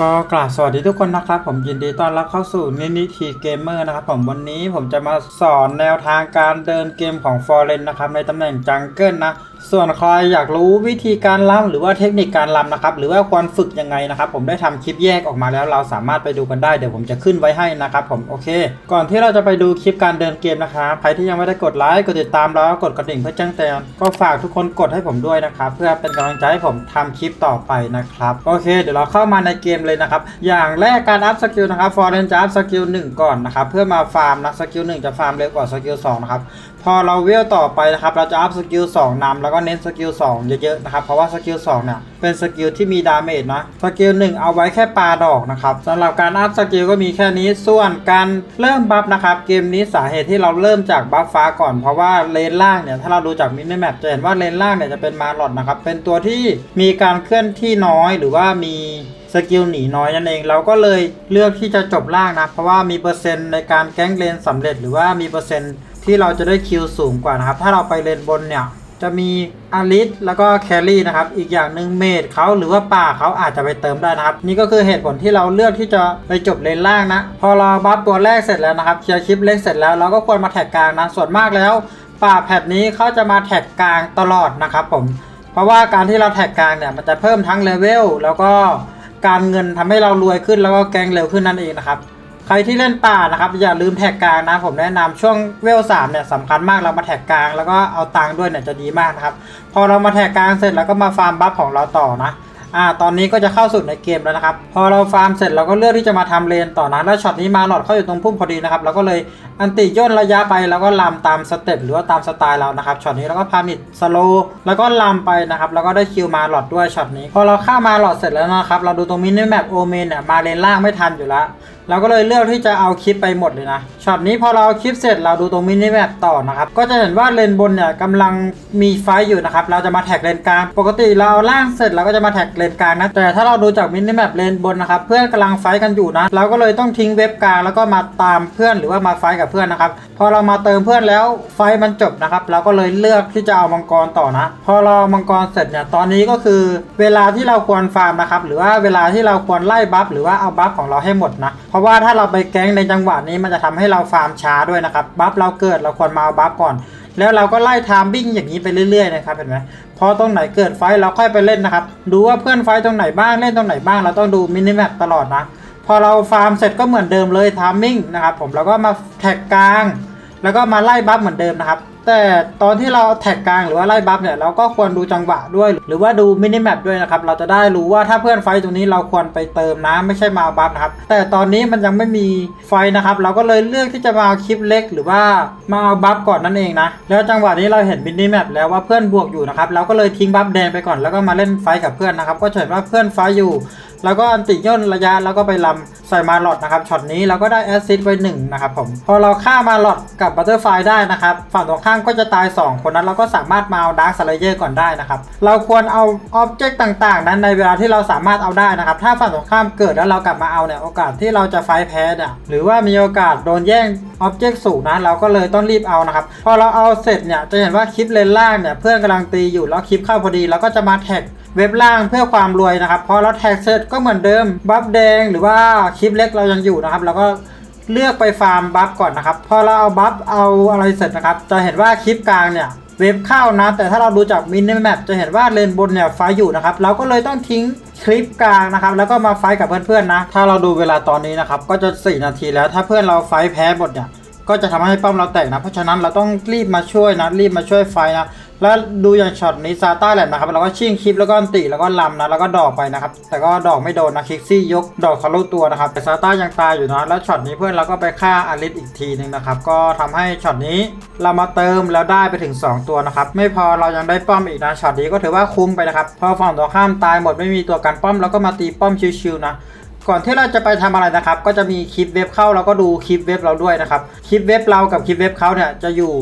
ก็กราบสวัสดีทุกคนนะครับ ผมยินดีต้อนรับเข้าสู่นินิทีเกมเมอร์นะครับผมวันนี้ผมจะมาสอนแนวทางการเดินเกมของฟอร์เรนนะครับในตำแหน่งจังเกิลนะ ส่วนใครอยากรู้วิธีการล้ำหรือว่าเทคนิคการล้ำนะครับ หรือว่าควรฝึกยังไงนะครับ ผมได้ทำคลิปแยกออกมาแล้วเราสามารถไปดูกันได้เดี๋ยวผมจะขึ้นไว้ให้นะครับผมโอเค ก่อนที่เราจะไปดูคลิปการเดินเกมนะครับใครที่ยังไม่ได้กดไลค์กดติดตามแล้วกดกระดิ่งเพื่อแจ้งเตือนก็ฝากทุกคนกดให้ผมด้วยนะครับเพื่อเป็นกำลังใจให้ผมทำคลิปต่อไปนะครับโอเค เดี๋ยวเราเข้ามาในเกมเลยนะครับ อย่างแรกการอัพสกิลนะครับฟอร์เรนจะอัพสกิล1ก่อนนะครับเพื่อมาฟาร์มนะสกิล1จะฟาร์มเร็วกว่าสกิล2นะครับ พอเราเวลต่อไปนะครับเราจะอัพสกิล2นำแล้วก็เน้นสกิล2เยอะๆนะครับเพราะว่าสกิล2เนี่ยเป็นสกิลที่มีดาเมจนะสกิล1เอาไว้แค่ปลาดอกนะครับสำหรับการอัพสกิลก็มีแค่นี้ส่วนการเริ่มบัฟนะครับเกมนี้สาเหตุที่เราเริ่มจากบัฟฟ้าก่อนเพราะว่าเลนล่างเนี่ยถ้าเราดูจากมินิแมปจะเห็นว่าเลนล่างเนี่ยจะเป็นมาหลอดนะครับเป็นตัวที่มีการเคลื่อนที่น้อยหรือว่ามีสกิลหนีน้อยนั่นเองเราก็เลยเลือกที่จะจบล่างนะเพราะว่ามีเปอร์เซ็นต์ในการแก๊งเลนสำเร็จ หรือว่ามีเปอร์เซ็นต์ ที่เราจะได้คิวสูงกว่านะครับ ถ้าเราไปเลนบนเนี่ยจะมีอาริสแล้วก็แครี่นะครับ อีกอย่างหนึ่งเมดเขาหรือว่าป่าเขาอาจจะไปเติมได้นะครับ นี่ก็คือเหตุผลที่เราเลือกที่จะไปจบเลนล่างนะ พอเราบัฟตัวแรกเสร็จแล้วนะครับเคลียร์คลิปเล็กเสร็จแล้วเราก็ควรมาแท็กกลางนะ ส่วนมากแล้ว ป่าแพทนี้เขาจะมาแท็กกลางตลอดนะครับผม เพราะว่าการที่เราแท็กกลางเนี่ยมันจะเพิ่มทั้งเลเวลแล้วก็การเงินทำให้เรารวยขึ้นแล้วก็แกงเร็วขึ้นนั่นเองนะครับ ใครที่เล่นป่านะครับอย่าลืมแท็กกลางนะผมแนะนำช่วงเวลสามเนี่ยสำคัญมากเรามาแท็กกลางแล้วก็เอาตังค์ด้วยเนี่ยจะดีมากนะครับพอเรามาแท็กกลางเสร็จแล้วก็มาฟาร์มบัฟของเราต่อนะอ่าตอนนี้ก็จะเข้าสู่ในเกมแล้วนะครับ พอเราฟาร์มเสร็จเราก็เลือกที่จะมาทำเลนต่อนะแล้วช็อตนี้มาหลอดเข้าอยู่ตรงพุ่มพอดีนะครับเราก็เลยอันติย่นระยะไปแล้วก็ลำตามสเต็ปหรือว่าตามสไตล์เรานะครับช็อตนี้เราก็พานิดสโลแล้วก็ลำไปนะครับแล้วก็ได้คิวมาหลอดด้วยช็อตนี้ พอเราฆ่ามาหลอดเสร็จแล้วนะครับเราดูตรงมินิแมปโอเมนเนี่ยมาเลนล่างไม่ทันอยู่แล้วเราก็เลยเลือกที่จะเอาคลิปไปหมดเลยนะช็อตนี้พอเราเอาคลิปเสร็จเราดูตรงมินิแมปต่อนะครับก็จะเห็นว่าเลนบนเนี่ยกำลังมีไฟอยู่นะครับเราจะมาแท็กเลนกลางปกติเราล่างเสร็จเราก็จะมาแท็กเลนกลางนะแต่ถ้าเราดูจากมินิแมปเลนบนนะครับเพื่อนกำลังไฟกันอยู่นะเราก็เลยต้องทิ้งเว็บกลางแล้วก็มาตามเพื่อนหรือว่ามาไฟกับเพื่อนนะครับพอเรามาเติมเพื่อนแล้วไฟมันจบนะครับเราก็เลยเลือกที่จะเอามังกรต่อนะ พอเราเอามังกรเสร็จเนี่ยตอนนี้ก็คือเวลาที่เราควรฟาร์มนะครับหรือว่าเวลาที่เราควรไล่บัฟหรือว่าเอาบัฟของเราให้หมดนะเพราะว่าถ้าเราไปแก๊งในจังหวะนี้มันจะทำให้เราฟาร์มช้าด้วยนะครับบัฟเราเกิดเราควรมาเอาบัฟก่อน แล้วเราก็ไล่ไทามบิ้งอย่างนี้ไปเรื่อยๆนะครับเห็นไหมพอตรงไหนเกิดไฟเราค่อยไปเล่นนะครับ ดูว่าเพื่อนไฟตรงไหนบ้างเล่นตรงไหนบ้าง เราต้องดูมินิแมปตลอดนะพอเราฟาร์มเสร็จก็เหมือนเดิมเลยทามมิ่งนะครับผมแล้วก็มาแท็กกลาง แล้วก็มาไล่บัฟเหมือนเดิมนะครับ แต่ตอนที่เราแท็กกลางหรือว่าไล่บัฟเนี่ยเราก็ควรดูจังหวะด้วย หรือว่าดูมินิแมปด้วยนะครับเราจะได้รู้ว่าถ้าเพื่อนไฟตรงนี้เราควรไปเติมนะไม่ใช่มาเอาบัฟนะครับแต่ตอนนี้มันยังไม่มีไฟนะครับเราก็เลยเลือกที่จะมาคลิปเล็ก หรือว่ามาเอาบัฟก่อนนั่นเองนะแล้วจังหวะนี้เราเห็นมินิแมปแล้วว่าเพื่อนบวกอยู่นะครับเราก็เลยทิ้งบัฟแดงไปก่อนแล้วก็มาเล่นไฟกับเพื่อนนะครับก็เห็นว่าเพื่อนไฟอยู่ แล้วก็อันติย่นระยะแล้วก็ไปลำใส่มาหลอดนะครับช็อตนี้เราก็ได้แอสซิสต์ไว้หนึ่งนะครับผมพอเราฆ่ามาหลอดกับบัตเตอร์ไฟได้นะครับฝั่งตรงข้ามก็จะตาย 2 คนนั้นเราก็สามารถมาเอาดาร์คสไลเยอร์ก่อนได้นะครับเราควรเอาออบเจกต์ต่างๆ นั้นในเวลาที่เราสามารถเอาได้นะครับถ้าฝั่งตรงข้ามเกิดแล้วเรากลับมาเอาเนี่ยโอกาสที่เราจะไฟแพ้เนี่ยหรือว่ามีโอกาสโดนแย่งออบเจกต์สูงนะเราก็เลยต้องรีบเอานะครับพอเราเอาเสร็จเนี่ยจะเห็นว่าคลิปเลนล่างเนี่ยเพื่อนกำลังตีอยู่แล้วคลิปเข้าพอดีเราก็จะมาแท็ก เว็บล่างเพื่อความรวยนะครับพอเราแท็กเสร็จก็เหมือนเดิมบัฟแดงหรือว่าคลิปเล็กเรายังอยู่นะครับแล้วก็เลือกไปฟาร์มบัฟก่อนนะครับ พอเราเอาบัฟเอาอะไรเสร็จนะครับ จะเห็นว่าคลิปกลางเนี่ยเว็บเข้านะ แต่ถ้าเราดูจากมินิแมปจะเห็นว่าเลนบนเนี่ยไฟอยู่นะครับ เราก็เลยต้องทิ้งคลิปกลางนะครับ แล้วก็มาไฟกับเพื่อนๆนะ ถ้าเราดูเวลาตอนนี้นะครับ ก็จะ 4 นาทีแล้ว ถ้าเพื่อนเราไฟแพ้หมดเนี่ย ก็จะทำให้ป้อมเราแตกนะ เพราะฉะนั้นเราต้องรีบมาช่วยนะ รีบมาช่วยไฟนะ แล้วดูอย่างช็อตนี้ซาต้าแหลมนะครับเราก็ชิ่งคลิปแล้วก็ติแล้วก็ลำนะแล้วก็ดอกไปนะครับ แต่ก็ดอกไม่โดนนะคิกซี่ยกดอกทะลุตัวนะครับแต่ซาต้ายังตายอยู่นะแล้วช็อตนี้เพื่อนเราก็ไปฆ่าอาริสอีกทีหนึ่งนะครับก็ทำให้ช็อตนี้เรามาเติมแล้วได้ไปถึง 2 ตัวนะครับไม่พอเรายังได้ป้อมอีกนะช็อตนี้ก็ถือว่าคุ้มไปนะครับพอฝั่งตรงข้ามตายหมดไม่มีตัวกันป้อมแล้วก็มาตีป้อมชิวๆนะก่อนที่เราจะไปทำอะไรนะครับ ก็จะมีคลิปเว็บเข้าแล้วก็ดูคลิปเว็บเราด้วยนะครับ คลิปเว็บเรากับคลิปเว็บเขาเนี่ยจะอยู่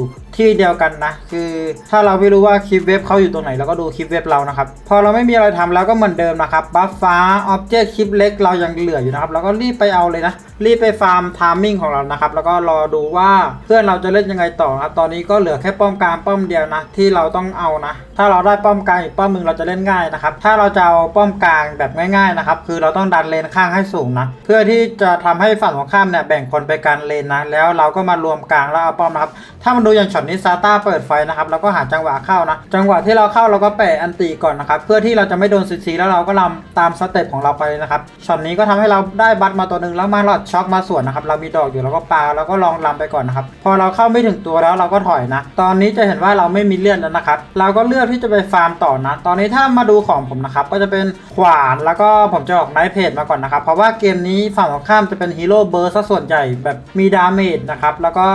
ที่เดียวกันนะ คือถ้าเราไม่รู้ว่าคลิปเว็บเขาอยู่ตรงไหนเราก็ดูคลิปเว็บเรานะครับ พอเราไม่มีอะไรทำแล้วก็เหมือนเดิมนะครับบัฟฟ้าออบเจกต์คลิปเล็กเรายังเหลืออยู่นะครับเราก็รีบไปเอาเลยนะ รีบไปฟาร์มทามมิ่งของเรานะครับ แล้วก็รอดูว่าเพื่อนเราจะเล่นยังไงต่อครับ ตอนนี้ก็เหลือแค่ป้อมกลางป้อมเดียวนะ ที่เราต้องเอานะ ถ้าเราได้ป้อมกลางอีกป้อมหนึ่งเราจะเล่นง่ายนะครับ ถ้าเราจะเอาป้อมกลางแบบง่ายๆนะครับ คือเราต้องดันเลนข้างให้สูงนะ เพื่อที่จะทำให้ฝั่งของข้ามเนี่ยแบ่งคนไปการเลนนะ แล้วเราก็มารวมกลางแล้วเอาป้อมนะครับ ถ้ามันดูอย่างช็อตนี้ซาต้าเปิดไฟนะครับเราก็หาจังหวะเข้านะ จังหวะที่เราเข้าเราก็แปะอันตีก่อนนะครับ เพื่อที่เราจะไม่โดนซีซีแล้วเราก็ลำตามสเต็ปของเราไปนะครับช็อตนี้ก็ทำให้เราได้บัตรมาตัวหนึ่งแล้วมาหลอดช็อคมาส่วนนะครับ เรามีดอกอยู่เราก็ปาแล้วก็ลองลำไปก่อนนะครับ พอเราเข้าไม่ถึงตัวแล้วเราก็ถอยนะ ตอนนี้จะเห็นว่าเราไม่มีเลือดแล้วนะครับ เราก็เลือกที่จะไปฟาร์มต่อนะ ตอนนี้ถ้ามาดูของผมนะครับ ก็จะเป็นขวานแล้วก็ผมจะออกไนท์เพจมาก่อนนะครับ เพราะว่าเกมนี้ฝั่งของข้ามจะเป็นฮีโร่เบอร์ซะส่วนใหญ่แบบมีดาเมจนะครับ แล้วก็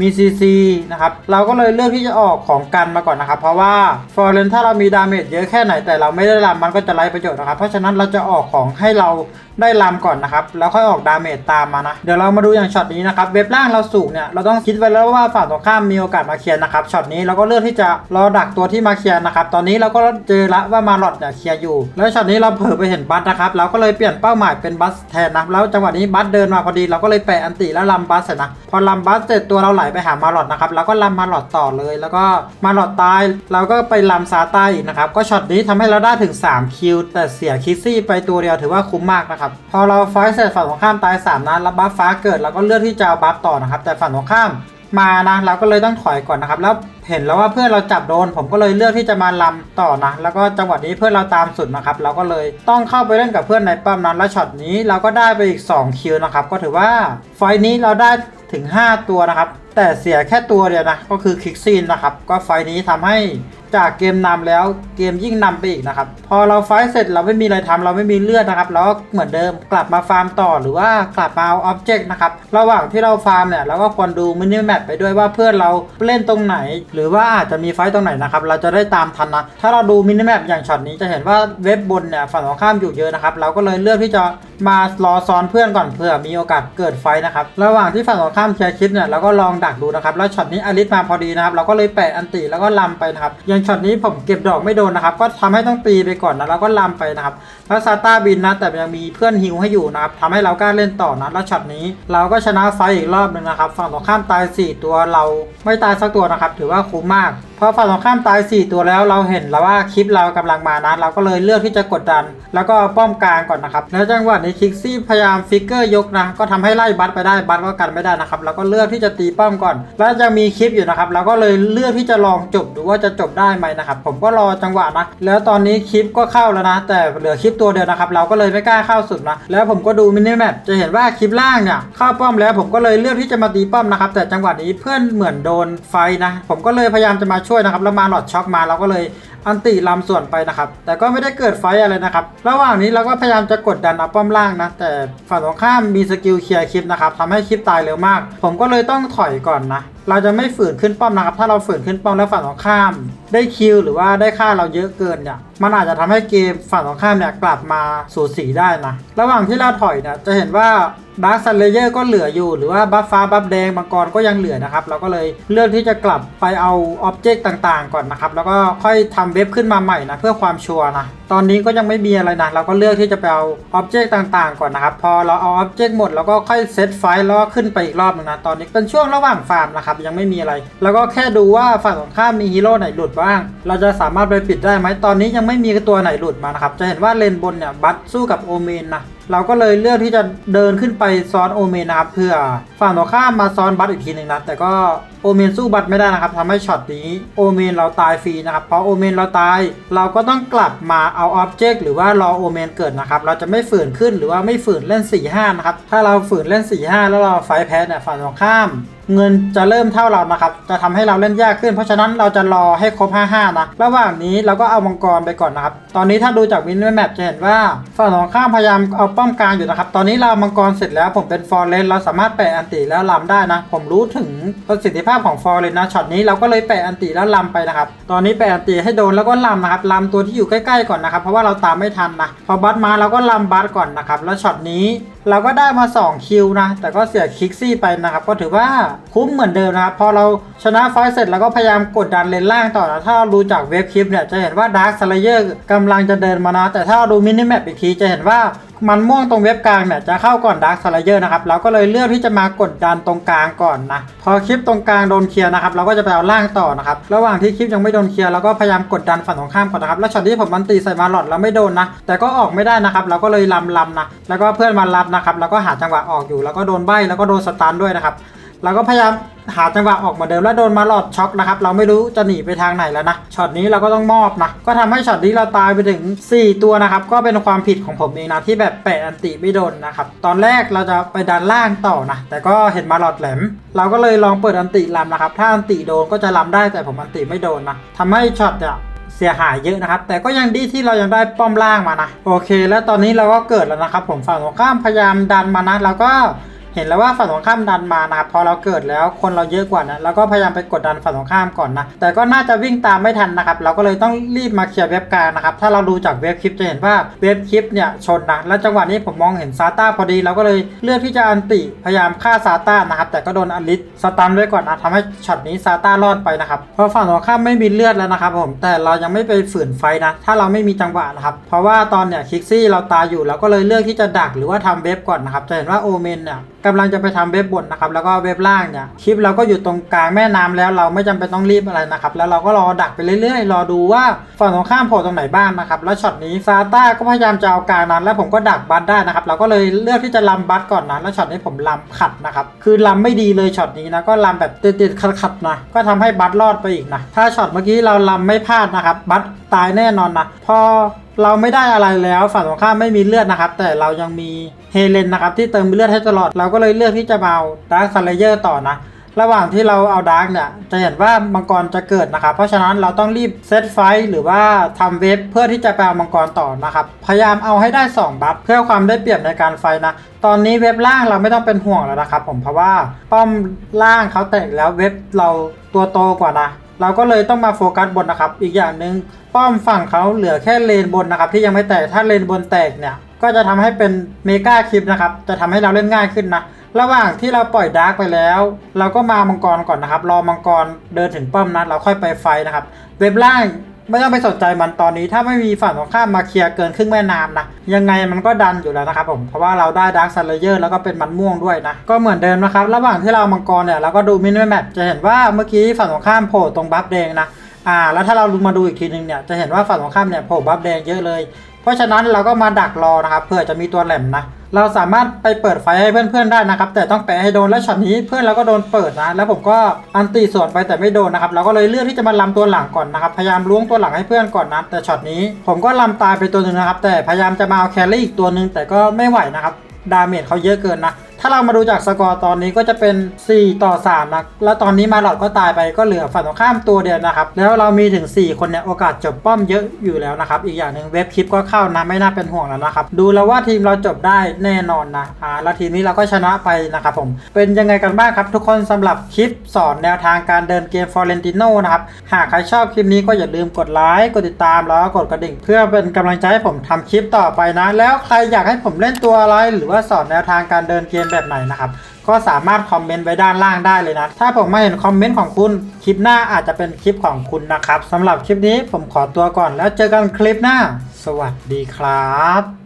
มีซีซีนะครับ เราก็เลยเลือกที่จะออกของกันมาก่อนนะครับ เพราะว่าฟอร์เรนถ้าเรามีดาเมจเยอะแค่ไหนแต่เราไม่ได้ลำมันก็จะไร้ประโยชน์นะครับ เพราะฉะนั้นเราจะออกของให้เรา ได้ลำก่อนนะครับ แล้วค่อยออกดาเมจตามมานะ เดี๋ยวเรามาดูอย่างช็อตนี้นะครับ เว็บล่างเราสูงเนี่ย เราต้องคิดไว้แล้วว่าฝั่งตรงข้ามมีโอกาสมาเคลียร์นะครับ ช็อตนี้เราก็เลือกที่จะรอดักตัวที่มาเคลียร์นะครับ ตอนนี้เราก็เจอละว่ามาหลอดเนี่ยเคลียร์อยู่ แล้วช็อตนี้เราเผลอไปเห็นบัสนะครับ เราก็เลยเปลี่ยนเป้าหมายเป็นบัสแทนนะ แล้วจังหวะนี้บัสเดินมาพอดี เราก็เลยแปะอันติแล้วลำบัสเสร็จนะ พอลำบัสเสร็จตัวเราไหลไปหามาหลอดนะครับ แล้วก็ลำมาหลอดต่อเลย แล้วก็มาหลอดตาย เราก็ไปลำซาต้าอีกนะครับ ก็ช็อตนี้ทำให้เราได้ถึง 3 คิว แต่เสียคิซี่ไปตัวเดียวถือว่าคุ้มมากนะครับพอเราไฟเสร็จฝั่งของข้ามตาย3นัดแล้วบัฟฟ้าเกิดเราก็เลือกที่จะบัฟต่อนะครับ แต่ฝั่งของข้ามมานะเราก็เลยต้องถอยก่อนนะครับ แล้วเห็นแล้วว่าเพื่อนเราจับโดน ผมก็เลยเลือกที่จะมาลำต่อนะ แล้วก็จังหวะนี้เพื่อนเราตามสุดนะครับ เราก็เลยต้องเข้าไปเล่นกับเพื่อนในป้อมนั้น แล้วช็อตนี้เราก็ได้ไปอีก 2 คิวนะครับ ก็ถือว่าไฟนี้เราได้ถึง 5 ตัวนะครับ แต่เสียแค่ตัวเดียวนะ ก็คือคิกซีนนะครับ ก็ไฟนี้ทำให้ จากเกมนำแล้วเกมยิ่งนำไปอีกนะครับ พอเราไฟท์เสร็จเราไม่มีอะไรทำเราไม่มีเลือดนะครับเราก็เหมือนเดิมกลับมาฟาร์มต่อหรือว่ากลับมาเอาอ็อบเจกต์นะครับระหว่างที่เราฟาร์มเนี่ยเราก็ควรดูมินิแมปไปด้วยว่าเพื่อนเราเล่นตรงไหน หรือว่าอาจจะมีไฟต์ตรงไหนนะครับเราจะได้ตามทันนะถ้าเราดูมินิแมปอย่างช็อตนี้จะเห็นว่าเว็บบนเนี่ยฝั่งตรงข้ามอยู่เยอะนะครับเราก็เลยเลือกที่จะมารอซ้อนเพื่อนก่อนเผื่อมีโอกาสเกิดไฟต์นะครับระหว่างที่ฝั่งตรงข้ามเคลียร์คลิปเนี่ยเราก็ลองดักดูนะครับแล้วช็อตนี้อลิสมาพอดีนะครับเราก็เลยแปะอันติแล้วก็ลำไปนะครับย่างช็อตนี้ผมเก็บดอกไม่โดนนะครับ ก็ทำให้ต้องตีไปก่อนนะแล้วก็ลำไปนะครับแล้วซาต้าบินนะ แต่ยังมีเพื่อนฮิวให้อยู่นะครับทำให้เรากล้าเล่นต่อนะแล้วช็อตนี้เราก็ชนะไฟอีกรอบหนึ่งนะครับ ฝั่งตรงข้ามตาย 4 ตัวเราไม่ตายสักตัวนะครับ ถือว่าคุ้มมากพอฝั่งตรงข้ามตาย 4 ตัวแล้วเราเห็นแล้วว่าคลิปเรากำลังมานะ เราก็เลยเลือกที่จะกดดัน แล้วก็ป้อมกลางก่อนนะครับแล้วจังหวะนี้คิกซี่พยายามฟิกเกอร์ยกนะก็ทำให้ไล่บัตไปได้บัตก็กันไม่ได้นะครับเราก็เลือกที่จะตีป้อมก่อน แล้วยังมีคลิปอยู่นะครับเราก็เลยเลือกที่จะลองจบดูว่าจะจบได้ไหมนะครับผมก็รอจังหวะนะแล้วตอนนี้คลิปก็เข้าแล้วนะ แต่เหลือคลิปตัวเดียวนะครับเราก็เลยไม่กล้าเข้าสุดนะแล้วผมก็ดูมินิแมปจะเห็นว่าคลิปล่างเนี่ยเข้าป้อมแล้วผมก็เลยเลือกที่จะมาตีป้อมนะครับแต่จังหวะนี้เพื่อนเหมือนโดนไฟนะ ผมก็เลยพยายามจะมาช่วยนะครับแล้วมาหลอดช็อกมาเราก็เลย อันติลำส่วนไปนะครับ แต่ก็ไม่ได้เกิดไฟอะไรนะครับ ระหว่างนี้เราก็พยายามจะกดดันอาป้อมล่างนะ แต่ฝั่งตรงข้ามมีสกิลเคลียร์คลิปนะครับทำให้คลิปตายเร็วมาก ผมก็เลยต้องถอยก่อนนะ เราจะไม่ฝืนขึ้นป้อมนะครับ ถ้าเราฝืนขึ้นป้อมแล้วฝั่งตรงข้าม ได้คิวหรือว่าได้ค่าเราเยอะเกินเนี่ย มันอาจจะทำให้เกมฝั่งตรงข้ามเนี่ยกลับมาสู่สีได้นะ ระหว่างที่เราถอยเนี่ยจะเห็นว่าดาร์คซันเลเยอร์ก็เหลืออยู่หรือว่าบัฟฟ้าบัฟแดงมังกรก็ยังเหลือนะครับ เราก็เลยเลือกที่จะกลับไปเอาอ็อบเจกต์ต่างๆ ก่อนนะครับ แล้วก็ค่อยทำเว็บขึ้นมาใหม่นะเพื่อความชัวร์นะตอนนี้ก็ยังไม่มีอะไรนะเราก็เลือกที่จะไปเอาอ็อบเจกต์ต่างๆ ก่อนนะครับ พอเราเอาอ็อบเจกต์หมดเราก็ค่อยเซตไฟล์แล้วก็ขึ้นไปอีกรอบนึงนะตอนนี้เป็นช่วงระหว่างฟาร์มนะครับยังไม่มีอะไร แล้วก็แค่ดูว่าฝั่งตรงข้ามมีฮีโร่ไหนหลุดบ้าง เราจะสามารถไปปิดได้ไหมตอนนี้ยังไม่มีตัวไหนหลุดมานะครับจะเห็นว่าเลนบนเนี่ยบัตสู้กับโอเมนนะ เราก็เลยเลือกที่จะเดินขึ้นไปซ้อนโอเมนนะครับเพื่อฝั่งตรงข้ามมาซ้อนบัตอีกทีหนึ่งนะแต่ก็โอเมนสู้บัตไม่ได้นะครับทำให้ช็อตนี้โอเมนเราตายฟรีนะครับเพราะโอเมนเราตาย เราก็ต้องกลับมาเอาอ็อบเจกต์หรือว่ารอโอเมนเกิดนะครับเราจะไม่ฝืนขึ้นหรือว่าไม่ฝืนเล่น4-5นะครับถ้าเราฝืนเล่น4-5แล้วเราไฟแพ้เนี่ยฝั่งตรงข้าม เงินจะเริ่มเท่าเรานะครับ จะทำให้เราเล่นยากขึ้น เพราะฉะนั้นเราจะรอให้ครบ 55 นะ ระหว่างนี้เราก็เอามังกรไปก่อนนะครับ ตอนนี้ถ้าดูจากวินแมปจะเห็นว่าฝั่งตรงข้ามพยายามเอาป้อมกลางอยู่นะครับ ตอนนี้เรามังกรเสร็จแล้วผมเป็นฟอร์เรนเราสามารถแปะอันติแล้วลำได้นะ ผมรู้ถึงประสิทธิภาพของฟอร์เรนนะช็อตนี้เราก็เลยแปะอันติแล้วลำไปนะครับ ตอนนี้แปะอันติให้โดนแล้วก็ลำนะครับลำตัวที่อยู่ใกล้ๆก่อนนะครับ เพราะว่าเราตามไม่ทันนะ พอบัสมาเราก็ลำบัสก่อนนะครับ แล้วช็อตนี้เราก็ได้มา 2 คิวนะ แต่ก็เสียคิกซี่ไปนะครับ ก็ถือว่าคุ้มเหมือนเดิมนะครับพอเราชนะไฟต์เสร็จแล้วก็พยายามกดดันเลนล่างต่อนะถ้าเราดูจากเว็บคลิปเนี่ยจะเห็นว่าดาร์คสเลเยอร์กำลังจะเดินมานะแต่ถ้าเราดูมินิแมปอีกทีจะเห็นว่ามันม่วงตรงเว็บกลางเนี่ยจะเข้าก่อนดาร์คสเลเยอร์นะครับเราก็เลยเลือกที่จะมากดดันตรงกลางก่อนนะพอคลิปตรงกลางโดนเคลียร์นะครับเราก็จะไปเอาล่างต่อนะครับระหว่างที่คลิปยังไม่โดนเคลียร์เราก็พยายามกดดันฝั่งตรงข้ามก่อนนะครับแล้วช็อตที่ผมมันตีใส่มาหลอดแล้วไม่โดนนะแต่ก็ออกไม่ได้นะครับเราก็เลยลำลำนะแล้วก็เพื่อนมารับนะครับแล้วก็หาจังหวะออกอยู่ แล้วก็โดนใบแล้วก็โดนสตันด้วยนะครับ เราก็พยายามหาจังหวะออกเหมาเดิมแล้วโดนมาหลอดช็อกนะครับ เราไม่รู้จะหนีไปทางไหนแล้วนะช็อตนี้เราก็ต้องมอบนะ ก็ทำให้ช็อตนี้เราตายไปถึง 4 ตัวนะครับ ก็เป็นความผิดของผมเองนะ ที่แบบแปะอันติไม่โดนนะครับ ตอนแรกเราจะไปดันล่างต่อนะ แต่ก็เห็นมาหลอดแหลม เราก็เลยลองเปิดอันติลำนะครับ ถ้าอันติโดนก็จะลำได้แต่ผมอันติไม่โดนนะทำให้ช็อตเนี่ยเสียหายเยอะนะครับ แต่ก็ยังดีที่เรายังได้ป้อมล่างมานะ โอเค แล้วตอนนี้เราก็เกิดแล้วนะครับ ผมฝั่งตรงข้ามพยายามดันมานะแล้วก็ เห็นแล้วว่าฝั่งตรงข้ามดันมานะครับพอเราเกิดแล้วคนเราเยอะกว่านะเราก็พยายามไปกดดันฝั่งตรงข้ามก่อนนะ แต่ก็น่าจะวิ่งตามไม่ทันนะครับ เราก็เลยต้องรีบมาเคลียร์เว็บกลางนะครับ ถ้าเราดูจากเว็บคลิปจะเห็นว่าเว็บคลิปเนี่ยชนนะ แล้วจังหวะนี้ผมมองเห็นซาต้าพอดีเราก็เลยเลือกที่จะอันติพยายามฆ่าซาต้านะครับ แต่ก็โดนอลิสสตันไว้ก่อนนะทำให้ช็อตนี้ซาต้ารอดไปนะครับ เพราะฝั่งตรงข้ามไม่มีเลือดแล้วนะครับผม แต่เรายังไม่ไปฝืนไฟนะ ถ้าเราไม่มีจังหวะนะครับ เพราะว่าตอนเนี่ยคิกซี่เราตายอยู่เราก็เลยเลือกที่จะดักหรือว่าทำเว็บก่อนนะครับ จะเห็นว่าโอเมนเนี่ยกำลังจะไปทำเว็บบนนะครับแล้วก็เว็บล่างเนี่ยคลิปเราก็อยู่ตรงกลางแม่น้ำแล้วเราไม่จำเป็นต้องรีบอะไรนะครับแล้วเราก็รอดักไปเรื่อยๆ รอดูว่าฝั่งตรงข้ามโผล่ตรงไหนบ้างนะครับแล้วช็อตนี้ซาต้าก็พยายามจะเอากลางนั้น แล้วผมก็ดักบัตได้นะครับเราก็เลยเลือกที่จะลำบัตก่อนนะแล้วช็อตนี้ผมลำขัดนะครับคือลำไม่ดีเลยช็อตนี้นะก็ลำแบบติดๆขัดๆนะก็ทำให้บัตรอดไปอีกนะถ้าช็อตเมื่อกี้เราลำไม่พลาดนะครับบัตตายแน่นอนนะพอ เราไม่ได้อะไรแล้วฝั่งตรงข้ามไม่มีเลือดนะครับ แต่เรายังมีเฮเลนนะครับที่เติมเลือดให้ตลอด เราก็เลยเลือกที่จะมาเอาดาร์คซันเลเยอร์ต่อนะ ระหว่างที่เราเอาดาร์กเนี่ย จะเห็นว่ามังกรจะเกิดนะครับ เพราะฉะนั้นเราต้องรีบเซตไฟหรือว่าทำเวฟเพื่อที่จะไปเอามังกรต่อนะครับ พยายามเอาให้ได้ 2 บัฟเพื่อความได้เปรียบในการไฟนะ ตอนนี้เว็บล่างเราไม่ต้องเป็นห่วงแล้วนะครับ ผมเพราะว่าป้อมล่างเขาแตกแล้วเว็บเราตัวโตกว่านะ เราก็เลยต้องมาโฟกัสบนนะครับ อีกอย่างหนึ่งป้อมฝั่งเขาเหลือแค่เลนบนนะครับ ที่ยังไม่แตกถ้าเลนบนแตกเนี่ย ก็จะทำให้เป็นเมกาคลิปนะครับ จะทำให้เราเล่นง่ายขึ้นนะ ระหว่างที่เราปล่อยดาร์กไปแล้ว เราก็มามังกรก่อนนะครับ รอมังกรเดินถึงป้อมนะเราค่อยไปไฟนะครับ เว็บล่าง ไม่ต้องไปสนใจมันตอนนี้ถ้าไม่มีฝั่งตรงข้ามมาเคลียร์เกินครึ่งแม่น้ำนะยังไงมันก็ดันอยู่แล้วนะครับผมเพราะว่าเราได้ดาร์คซันเลเยอร์แล้วก็เป็นมันม่วงด้วยนะก็เหมือนเดิมนะครับระหว่างที่เรามังกรเนี่ยเราก็ดูมินิแมปจะเห็นว่าเมื่อกี้ฝั่งตรงข้ามโผล่ตรงบัฟแดงนะอ่าแล้วถ้าเรามาดูอีกทีนึงเนี่ยจะเห็นว่าฝั่งตรงข้ามเนี่ยโผล่บัฟแดงเยอะเลย เพราะฉะนั้นเราก็มาดักรอนะครับเผื่อจะมีตัวแหลมนะ เราสามารถไปเปิดไฟให้เพื่อนๆได้นะครับ แต่ต้องแปะให้โดนและช็อตนี้เพื่อนเราก็โดนเปิดนะ แล้วผมก็อันตีส่วนไปแต่ไม่โดนนะครับ เราก็เลยเลือกที่จะมาลำตัวหลังก่อนนะครับ พยายามล้วงตัวหลังให้เพื่อนก่อนนะ แต่ช็อตนี้ผมก็ลำตายไปตัวหนึ่งนะครับ แต่พยายามจะมาเอาแครี่อีกตัวหนึ่งแต่ก็ไม่ไหวนะครับ ดาเมจเขาเยอะเกินนะ ถ้าเรามาดูจากสกอร์ตอนนี้ก็จะเป็น 4 ต่อ3นะแล้วตอนนี้มาหลอดก็ตายไปก็เหลือฝั่งตรงข้ามตัวเดียวนะครับ แล้วเรามีถึง 4 คนเนี่ยโอกาสจบป้อมเยอะอยู่แล้วนะครับ อีกอย่างหนึ่งเว็บคลิปก็เข้านะไม่น่าเป็นห่วงแล้วนะครับ ดูแล้วว่าทีมเราจบได้แน่นอนนะอ่าแล้วทีมนี้เราก็ชนะไปนะครับผม เป็นยังไงกันบ้างครับ ทุกคนสำหรับคลิปสอนแนวทางการเดินเกมฟอร์เรนติโนนะครับ หากใครชอบคลิปนี้ก็อย่าลืมกดไลค์ กดติดตามแล้วก็กดกระดิ่ง เพื่อเป็นกำลังใจให้ผมทำคลิปต่อไปนะ แล้วใครอยากให้ผมเล่นตัวอะไรหรือว่าสอนแนวทางการเดินเกมแบบไหนนะครับ ก็สามารถคอมเมนต์ไว้ด้านล่างได้เลยนะ ถ้าผมไม่เห็นคอมเมนต์ของคุณ คลิปหน้าอาจจะเป็นคลิปของคุณนะครับสำหรับคลิปนี้ผมขอตัวก่อนแล้วเจอกันคลิปหน้า สวัสดีครับ